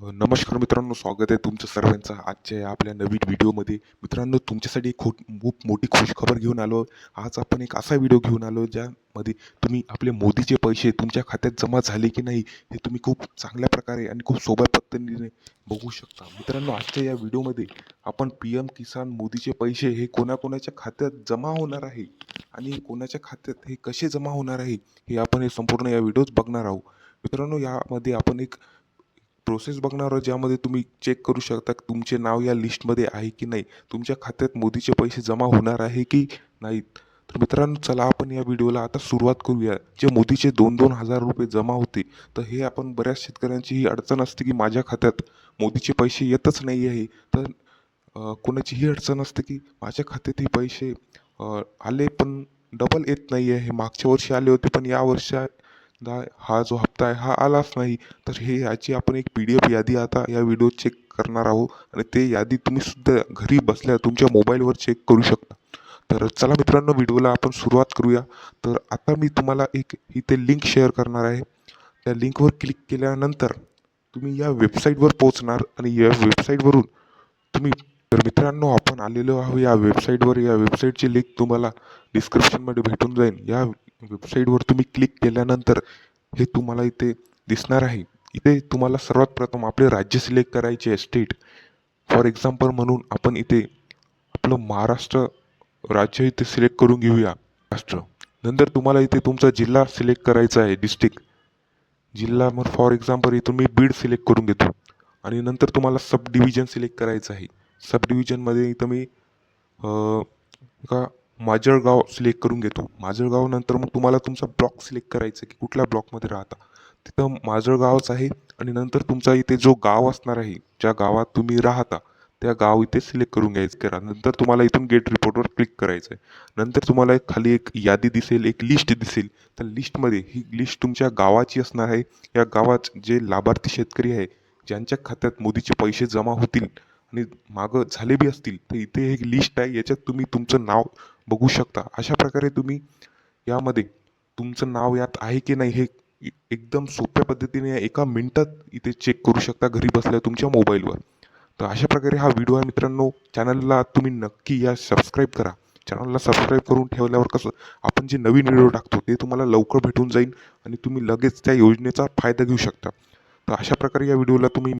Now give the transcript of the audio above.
नमस्कार मित्रांनो स्वागत आहे तुमचं सर्वांचं आजच्या या आपल्या नवीन व्हिडिओमध्ये. मित्रांनो तुमच्यासाठी खूप खूप मोठी खुशखबर घेऊन आलो. आज आपण एक असा व्हिडिओ घेऊन आलो ज्यामध्ये तुम्ही आपले मोदीचे पैसे तुमच्या खात्यात जमा झाले की नाही हे तुम्ही खूप चांगल्या प्रकारे आणि खूप सोप्या पद्धतीने बघू शकता. मित्रांनो आजच्या या व्हिडिओमध्ये आपण पी एम किसान मोदीचे पैसे हे कोणाकोणाच्या खात्यात जमा होणार आहे आणि कोणाच्या खात्यात हे कसे जमा होणार आहे हे आपण हे संपूर्ण या व्हिडिओज बघणार आहोत. मित्रांनो यामध्ये आपण एक प्रोसेस बघणार आहोत ज्यामध्ये तुम्ही चेक करू शकता तुमचे नाव या लिस्टमध्ये आहे की नाही. तुमच्या खात्यात मोदीचे पैसे जमा होणार आहे की नाहीत? तर मित्रांनो चला आपण या व्हिडिओला आता सुरुवात करूया. जे मोदीचे दोन दोन हजार रुपये जमा होते तर हे आपण बऱ्याच शेतकऱ्यांची ही अडचण असते की माझ्या खात्यात मोदीचे पैसे येतच नाही आहे. तर कोणाचीही कोणाची ही अडचण असते की माझ्या खात्यात हे पैसे आले पण डबल येत नाही आहे. मागच्या वर्षी आले होते पण या वर्षा दा हा जो हप्ता आहे हा आलाच नाही. तर हे याची आपण एक पी डी एफ यादी आता या व्हिडिओ चेक करणार आहोत. आणि ते यादी तुम्ही सुद्धा घरी बसल्या तुमच्या मोबाईलवर चेक करू शकता. तर चला मित्रांनो व्हिडिओला आपण सुरुवात करूया. तर आता मी तुम्हाला एक इथे लिंक शेअर करणार आहे. त्या लिंकवर क्लिक केल्यानंतर तुम्ही या वेबसाईटवर पोहोचणार. आणि या वेबसाईटवरून तुम्ही तर मित्रांनो आपण आलेलो आहोत या वेबसाईटवर या वेबसाईटची लिंक तुम्हाला डिस्क्रिप्शनमध्ये भेटून जाईल. या वेबसाईटवर तुम्ही क्लिक केल्यानंतर हे तुम्हाला इथे दिसणार आहे. इथे तुम्हाला सर्वात प्रथम आपले राज्य सिलेक्ट करायचे आहे स्टेट फॉर एक्झाम्पल म्हणून आपण इथे आपलं महाराष्ट्र राज्य इथे सिलेक्ट करून घेऊया. महाराष्ट्र. नंतर तुम्हाला इथे तुमचा जिल्हा सिलेक्ट करायचा आहे डिस्ट्रिक्ट जिल्हा मग फॉर एक्झाम्पल इथून मी बीड सिलेक्ट करून घेतो. आणि नंतर तुम्हाला सब डिव्हिजन सिलेक्ट करायचं आहे. सब डिव्हिजनमध्ये इथं मी का माजळगाव सिलेक्ट करून घेतो. माजळगाव नंतर मग तुम्हाला तुमचा ब्लॉक सिलेक्ट करायचा आहे की कुठल्या ब्लॉकमध्ये राहता. तिथं माजळगावच आहे आणि नंतर तुमचा इथे जो गाव असणार आहे ज्या गावात तुम्ही राहता त्या गाव इथे सिलेक्ट करून घ्यायचं करा. नंतर तुम्हाला इथून गेट रिपोर्टवर क्लिक करायचं आहे. नंतर तुम्हाला एक खाली एक यादी दिसेल एक लिस्ट दिसेल. त्या लिस्टमध्ये ही लिस्ट तुमच्या गावाची असणार आहे. या गावात जे लाभार्थी शेतकरी आहे ज्यांच्या खात्यात मोदीचे पैसे जमा होतील आणि मागं झाले बी असतील तर इथे एक लिस्ट आहे. याच्यात तुम्ही तुमचं नाव बघू शकता. अशा प्रकारे तुम्ही यामध्ये तुमचं नाव यात आहे की नाही हे एकदम सोप्या पद्धतीने एका मिनटात इथे चेक करू शकता घरी बसल्या तुमच्या मोबाईलवर. तर अशा प्रकारे हा व्हिडिओ आहे मित्रांनो. चॅनलला तुम्ही नक्की या सबस्क्राईब करा. चॅनलला सबस्क्राईब करून ठेवल्यावर कसं आपण जे नवीन व्हिडिओ टाकतो ते तुम्हाला लवकर भेटून जाईल आणि तुम्ही लगेच त्या योजनेचा फायदा घेऊ शकता. तर अशा प्रकारे या व्हिडिओला तुम्ही